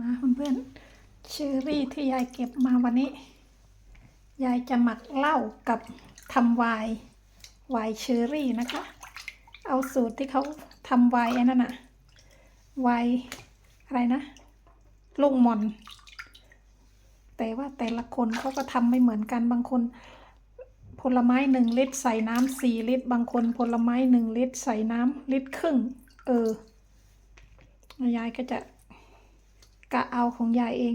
มาเพื่อนๆเชอรี่ที่ยายเก็บมาวันนี้ ยายจะหมักเหล้ากับทำไวน์ไวน์เชอรี่นะคะ เอาสูตรที่เขาทำไวน์อ้นั่นอะไวน์อะไรนะลูกมอน แต่ว่าแต่ละคนเขาก็ทำไม่เหมือนกันบางคนผลไม้หนึ่งลิตรใส่น้ำสี่ลิตร บางคนผลไม้หนึ่งลิตรใส่น้ำลิตรครึ่ง เออยายก็จะ กะเอาของยายเอง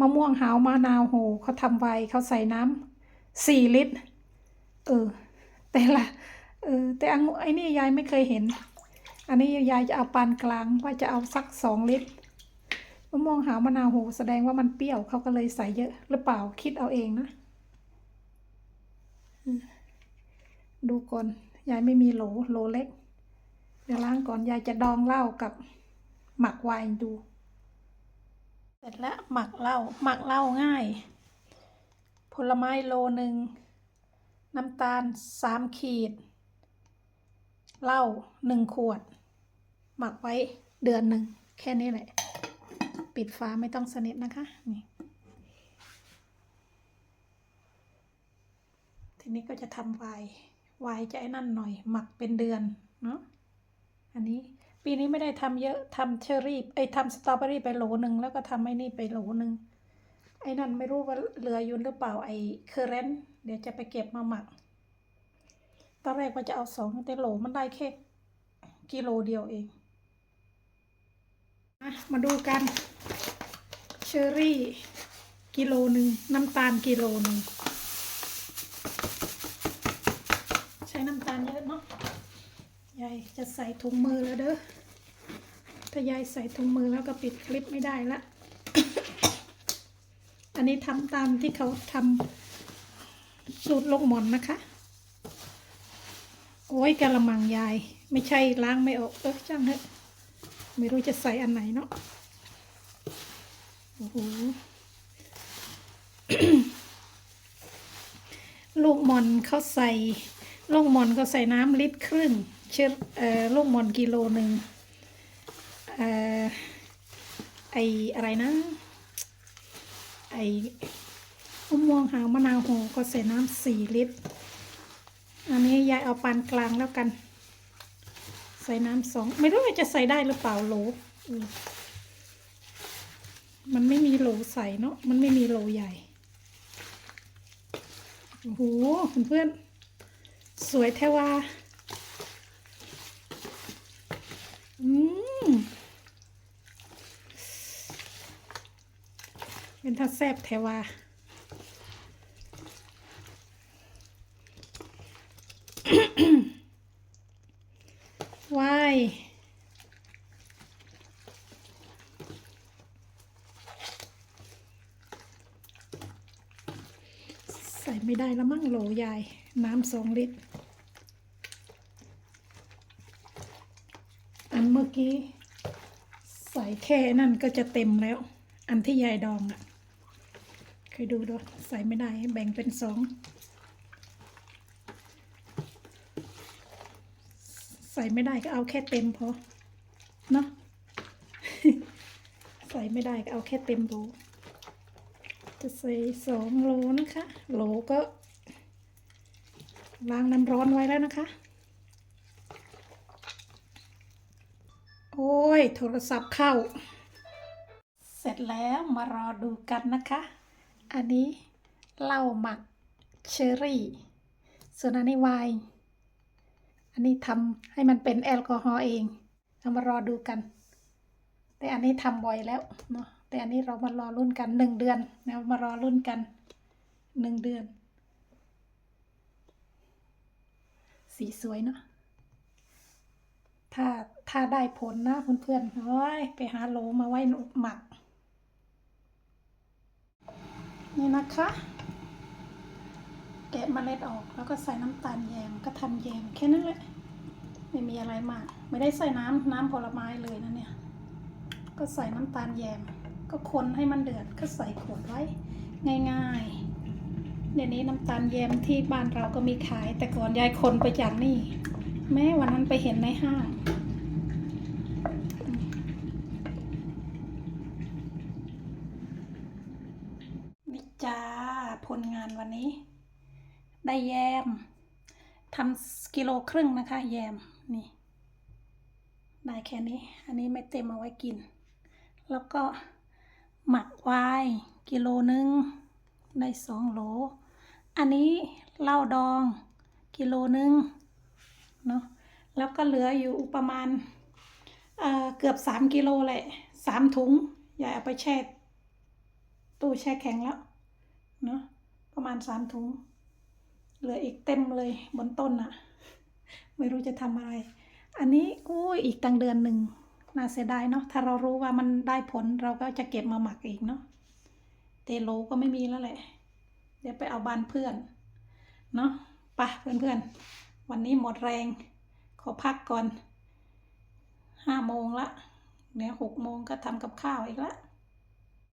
มะม่วงหาวมะนาวโหเขาทำไวเขาใส่น้ำสี่ลิตร เออ แต่ละ เออ แต่อังไอ้นี่ยายไม่เคยเห็น อันนี้ยายจะเอาปานกลางว่าจะเอาสักสองลิตรมะม่วงหาวมะนาวโหแสดงว่ามันเปรี้ยวเขาก็เลยใส่เยอะ หรือเปล่าคิดเอาเองนะดูก่อนยายไม่มีโหลโหลเล็ก เดี๋ยวล้างก่อนยายจะดองเหล้ากับหมักไวน์ดู เสร็จแล้วหมักเหล้าหมักเหล้าง่าย ผลไม้โลหนึ่งน้ำตาลสามขีดเหล้าหนึ่งขวด หมักไว้เดือนหนึ่งแค่นี้แหละ ปิดฝาไม่ต้องสนิทนะคะนี่ทีนี้ก็จะทำไวน์ไวน์จะไอ้นั่นหน่อย หมักเป็นเดือนเนาะอันนี้ ปีนี้ไม่ได้ทำเยอะทำเชอรี่ไอ้ทำสตรอเบอรี่ไปโหลหนึ่งแล้วก็ทำไอ้นี่ไปโหลหนึ่งไอ้นั่นไม่รู้ว่าเหลืออยู่หรือเปล่าไอ้เคอร์เรนต์เดี๋ยวจะไปเก็บมาหมัก ตอนแรกว่าจะเอาสองแต่โหลมันได้แค่กิโลเดียวเองมาดูกันเชอรี่ กิโลหนึ่งน้ำตาลกิโลหนึ่งใช้น้ำตาลเยอะเนาะ ยายจะใส่ถุงมือแล้วเด้อ ถ้ายายใส่ถุงมือแล้วก็ปิดคลิปไม่ได้ละ อันนี้ทำตามที่เขาทำสูตรลงหมอนนะคะ โอ้ยกะละมังยาย ไม่ใช่ล้างไม่ออกเออจ้างเถอะไม่รู้จะใส่อันไหนเนาะ โอ้โหลูกมอนเขาใส่ลูกมอนเขาใส่น้ำลิตรครึ่ง เชื่อลูกมอนกิโลหนึ่งออไออะไรนะ ไอมะม่วงหาวมะนาวโหก็ใส่น้ำสี่ลิตร อันนี้ยายเอาปานกลางแล้วกัน ใส่น้ำสองไม่รู้ว่าจะใส่ได้หรือเปล่าโหลมมันไม่มีโหลใส่เนาะมันไม่มีโหลใหญ่โอ้โหเพื่อนๆสวยแท้ว่า อืม เป็นท่าแซบแทว่าว้ายใส่ไม่ได้แล้วมั่งโหลยายน้ำสองลิตร อันเมื่อกี้ ใส่แค่นั่นก็จะเต็มแล้ว อันที่ยายดองอะ่ะ คยดูดูใส่ไม่ได้แบ่งเป็นสองใส่ไม่ได้ก็เอาแค่เต็มพอ เนาะใส่ไม่ได้ก็เอาแค่เต็มโลจะใส่สองโลนะคะโหลก็ล้างน้ำร้อนไว้แล้วนะคะ โอ้ย โทรศัพท์เข้า เสร็จแล้วมารอดูกันนะคะ อันนี้เหล้าหมักเชอรี่ ส่วนอันนี้ไวน์อันนี้ทำให้มันเป็นแอลกอฮอล์เองเรามารอดูกัน แต่อันนี้ทำบ่อยแล้วเนาะแต่อันนี้เรามารอรุ่นกันหนึ่งเดือนนะมารอรุ่นกันหนึ่งเดือน สีสวยเนาะถ้าถ้าได้ผลนะเพื่อนๆเฮ้ยไปหาโหลมาไว้หมัก นี่นะคะ แกะเมล็ดออกแล้วก็ใส่น้ำตาลแยมก็ทำแยมแค่นั้นแหละ ไม่มีอะไรมาก ไม่ได้ใส่น้ำน้ำผลไม้เลยนะเนี่ย ก็ใส่น้ำตาลแยม ก็คนให้มันเดือดก็ใส่ขวดไว้ ง่ายๆเดี๋ยวนี้น้ำตาลแยมที่บ้านเราก็มีขาย แต่ก่อนยายคนไปจากนี่ แม้วันนั้นไปเห็นในห้าง จ้าผลงาน วันนี้ ได้แยมทำกิโลครึ่งนะคะ แยมนี่ ได้แค่นี้ อันนี้ไม่เต็มเอาไว้กิน แล้วก็หมักไวายกิโลนึงได้สองโหล อันนี้เหล้าดองกิโลนึงเนาะแล้วก็เหลืออยู่ประมาณเเกือบสามกิโลแหละสามถุงยายเอาไปแช่ตู้แช่แข็งแล้วเนาะ ประมาณสามถุง เหลืออีกเต็มเลยบนต้นอะไม่รู้จะทำอะไร อันนี้อุ้ยอีกตั้งเดือนหนึ่งน่าเสียดายเนาะถ้าเรารู้ว่ามันได้ผลเราก็จะเก็บมาหมักอีกเนาะเตโลก็ไม่มีแล้วแหละ เดี๋ยวไปเอาบ้านเพื่อนเนาะปะเพื่อนๆ วันนี้หมดแรง ขอพักก่อนห้าโมงละเดี๋ยวหกโมงก็ทำกับข้าวอีกละ